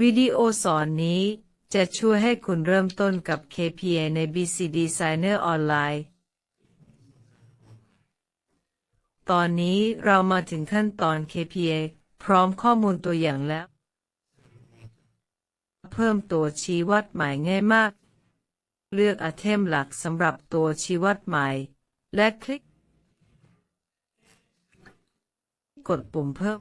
วิดีโอสอนนี้จะช่วยให้คุณเริ่มต้นกับ KPI ใน BC Designer ออนไลน์ ตอนนี้เรามาถึงขั้นตอน KPI พร้อมข้อมูลตัวอย่างแล้ว เพิ่มตัวชี้วัดหมายง่ายมาก เลือกไอเทมหลักสำหรับตัวชี้วัดหมาย และคลิก กดปุ่มเพิ่ม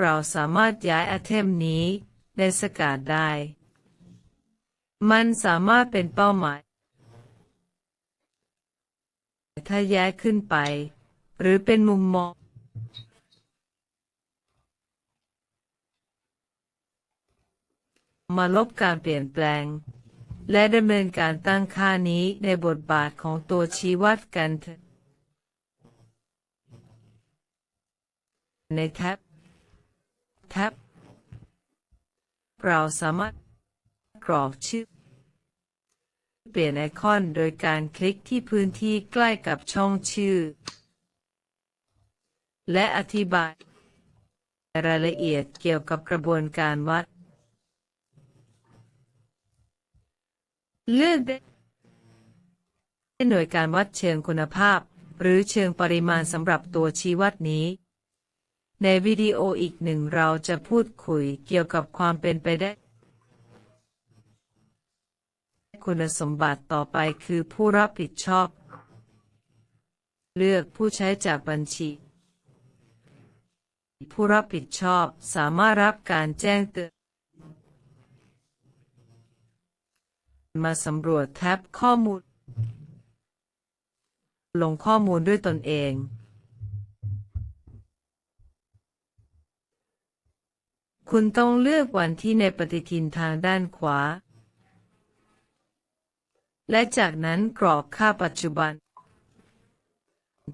เราสามารถย้ายไอเทมนี้ในสกาดได้ มันสามารถเป็นเป้าหมาย ถ้าย้ายขึ้นไป หรือเป็นมุมมอง มาลบการเปลี่ยนแปลง และดำเนินการตั้งค่านี้ในบทบาทของตัวชี้วัดกันเถอะในแท็บ แท็บ เราสามารถกรอกชื่อ เปลี่ยนไอคอนโดยการคลิกที่พื้นที่ใกล้กับช่องชื่อ และอธิบาย รายละเอียดเกี่ยวกับกระบวนการวัด เลือกได้หน่วยการวัดเชิงคุณภาพ หรือเชิงปริมาณสำหรับตัวชี้วัดนี้ ในวิดีโออีกหนึ่งเราจะพูดคุยเกี่ยวกับความเป็นไปได้ คุณสมบัติต่อไปคือผู้รับผิดชอบ เลือกผู้ใช้จากบัญชี ผู้รับผิดชอบสามารถรับการแจ้งเตือนมาสำรวจแท็บข้อมูล ลงข้อมูลด้วยตนเอง คุณต้องเลือกวันที่ในปฏิทินทางด้านขวา และจากนั้นกรอกค่าปัจจุบัน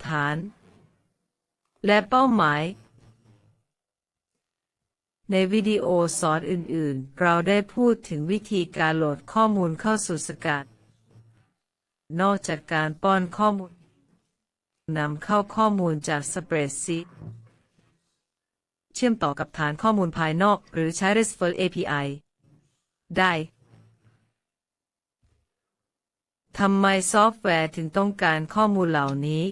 ฐาน และเป้าหมาย ในวิดีโอสอนอื่นๆ เราได้พูดถึงวิธีการโหลดข้อมูลเข้าสู่สกัด นอกจากการป้อนข้อมูลนำเข้าข้อมูลจากสเปรดซีเชื่อมต่อกับฐานข้อมูลภายนอก หรือใช้ RESTful API ได้ทำไมซอฟต์แวร์ถึงต้องการข้อมูลเหล่านี้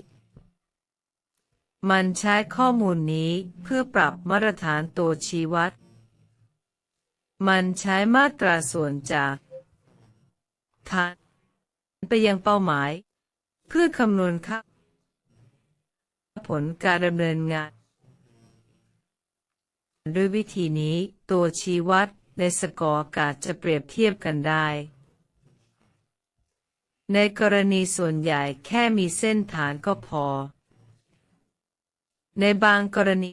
มันใช้ข้อมูลนี้เพื่อปรับมาตรฐานตัวชี้วัด มันใช้มาตราส่วนจากฐานไปยังเป้าหมาย เพื่อคำนวณค่าผลการดำเนินงาน ด้วยวิธีนี้ ตัวชี้วัดในสกอร์กาศจะเปรียบเทียบกันได้ ในกรณีส่วนใหญ่แค่มีเส้นฐานก็พอ ในบางกรณี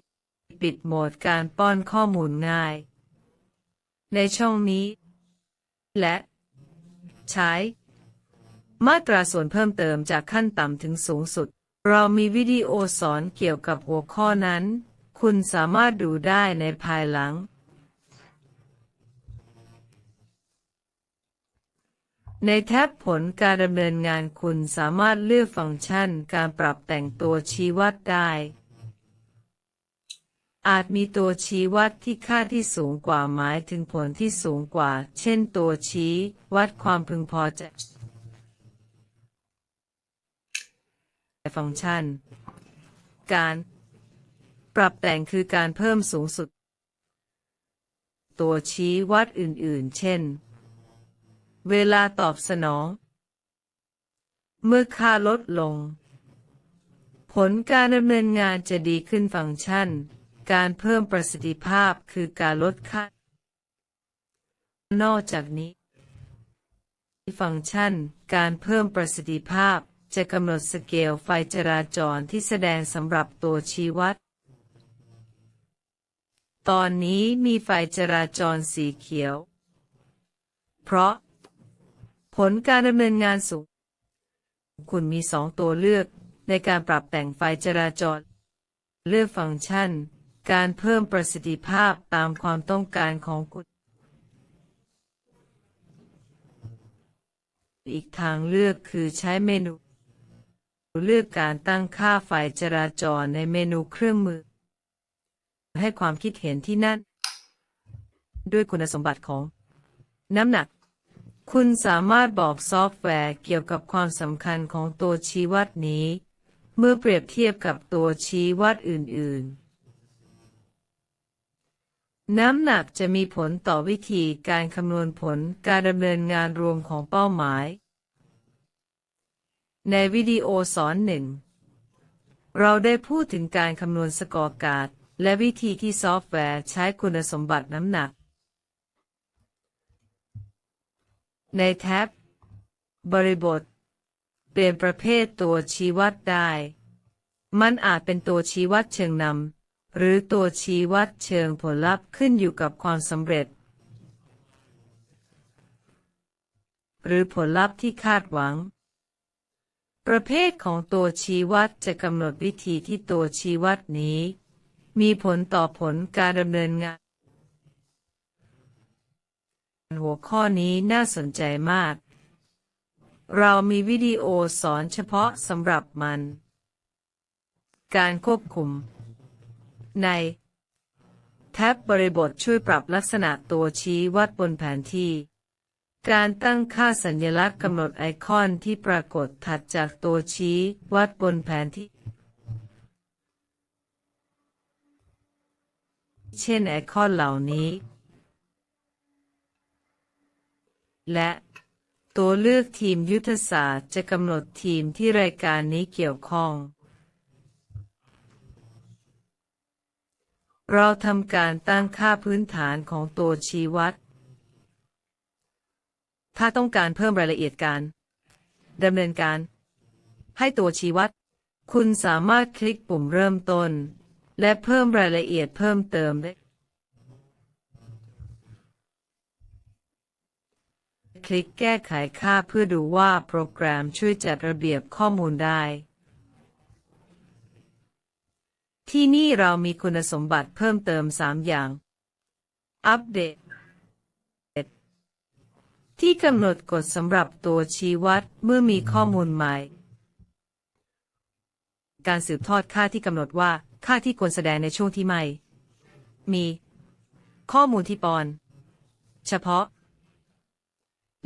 ปิดโหมดการป้อนข้อมูลง่าย ในช่องนี้ และใช้ มาตราส่วนเพิ่มเติมจากขั้นต่ำถึงสูงสุด เรามีวิดีโอสอนเกี่ยวกับหัวข้อนั้น คุณสามารถดูได้ในภายหลัง ในแท็บผลการดำเนินงานคุณสามารถเลือกฟังก์ชันการปรับแต่งตัวชี้วัดได้ อาจมีตัวชี้วัดที่ค่าที่สูงกว่าหมายถึงผลที่สูงกว่า เช่นตัวชี้ วัดความพึงพอใจฟังก์ชัน การ ปรับแต่งคือการเพิ่มสูงสุด ตัวชี้วัดอื่นๆ เช่น เวลาตอบสนอง เมื่อค่าลดลง ผลการดำเนินงานจะดีขึ้นฟังก์ชัน การเพิ่มประสิทธิภาพคือการลดค่า นอกจากนี้ ฟังก์ชัน การเพิ่มประสิทธิภาพจะกำหนดสเกลไฟจราจรที่แสดงสำหรับตัวชี้วัด ตอนนี้มีไฟจราจรสีเขียว เพราะ ผลการดำเนินงานสูง คุณมีสองตัวเลือกในการปรับแต่งไฟจราจร เลือกฟังก์ชัน การเพิ่มประสิทธิภาพตามความต้องการของคุณ อีกทางเลือกคือใช้เมนู เลือกการตั้งค่าไฟจราจรในเมนูเครื่องมือ ให้ความคิดเห็นที่นั่น ด้วยคุณสมบัติของ น้ำหนัก คุณสามารถบอกซอฟต์แวร์เกี่ยวกับความสำคัญของตัวชี้วัดนี้ เมื่อเปรียบเทียบกับตัวชี้วัดอื่น ๆ น้ำหนักจะมีผลต่อวิธีการคำนวณผลการดำเนินงานรวมของเป้าหมาย ในวิดีโอสอนหนึ่งเราได้พูดถึงการคำนวณสกอร์การ์ด และวิธีที่ซอฟต์แวร์ใช้คุณสมบัติน้ำหนัก ในแท็บ บริบท เปลี่ยนประเภทตัวชี้วัดได้ มันอาจเป็นตัวชี้วัดเชิงนำหรือตัวชี้วัดเชิงผลลัพธ์ขึ้นอยู่กับความสำเร็จ หรือผลลัพธ์ที่คาดหวังประเภทของตัวชี้วัดจะกำหนดวิธีที่ตัวชี้วัดนี้ มีผลต่อผลการดำเนินงาน หัวข้อนี้น่าสนใจมาก เรามีวิดีโอสอนเฉพาะสำหรับมัน การควบคุม ใน แท็บบริบทช่วยปรับลักษณะตัวชี้วัดบนแผนที่ การตั้งค่าสัญลักษณ์กำหนดไอคอนที่ปรากฏถัดจากตัวชี้วัดบนแผนที่ เช่นไอคอนเหล่านี้ และตัวเลือกทีมยุทธศาสตร์จะกำหนดทีมที่รายการนี้เกี่ยวข้อง เราทำการตั้งค่าพื้นฐานของตัวชี้วัด ถ้าต้องการเพิ่มรายละเอียดการดำเนินการ ให้ตัวชี้วัด คุณสามารถคลิกปุ่มเริ่มต้น และเพิ่มรายละเอียดเพิ่มเติมได้คลิกแก้ไขค่าเพื่อดูว่าโปรแกรมช่วยจัดระเบียบข้อมูลได้ ที่นี่เรามีคุณสมบัติเพิ่มเติม 3 อย่าง อัปเดต ที่กำหนดกฎสำหรับตัวชี้วัดเมื่อมีข้อมูลใหม่ การสืบทอดค่าที่กำหนดว่าค่าที่ควรแสดงในช่วงที่ไม่ มี ข้อมูลที่ปอน เฉพาะ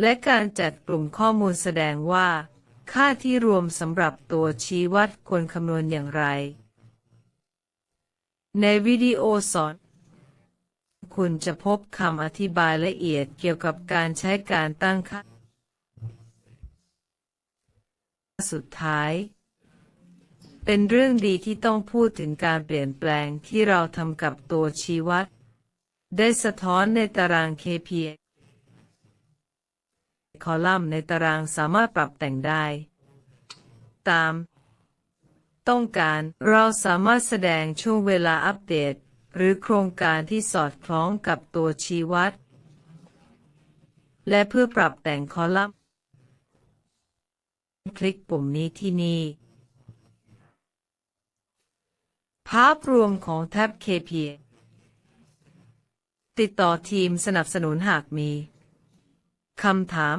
และการจัดกลุ่มข้อมูลแสดงว่า ค่าที่รวมสำหรับตัวชี้วัดควรคำนวณอย่างไร ในวิดีโอสอน คุณจะพบคำอธิบายละเอียดเกี่ยวกับการใช้การตั้งค่า สุดท้าย เป็นเรื่องดีที่ต้องพูดถึงการเปลี่ยนแปลงที่เราทำกับตัวชีวัด ได้สะท้อนในตาราง KPI คอลัมน์ในตารางสามารถปรับแต่งได้ ตาม ต้องการเราสามารถแสดงช่วงเวลาอัปเดต หรือโครงการที่สอดคล้องกับตัวชีวัด และเพื่อปรับแต่งคอลัมน์ คลิกปุ่มนี้ที่นี่ ภาพรวมของแท็บ KPI ติดต่อทีมสนับสนุนหากมีคำถาม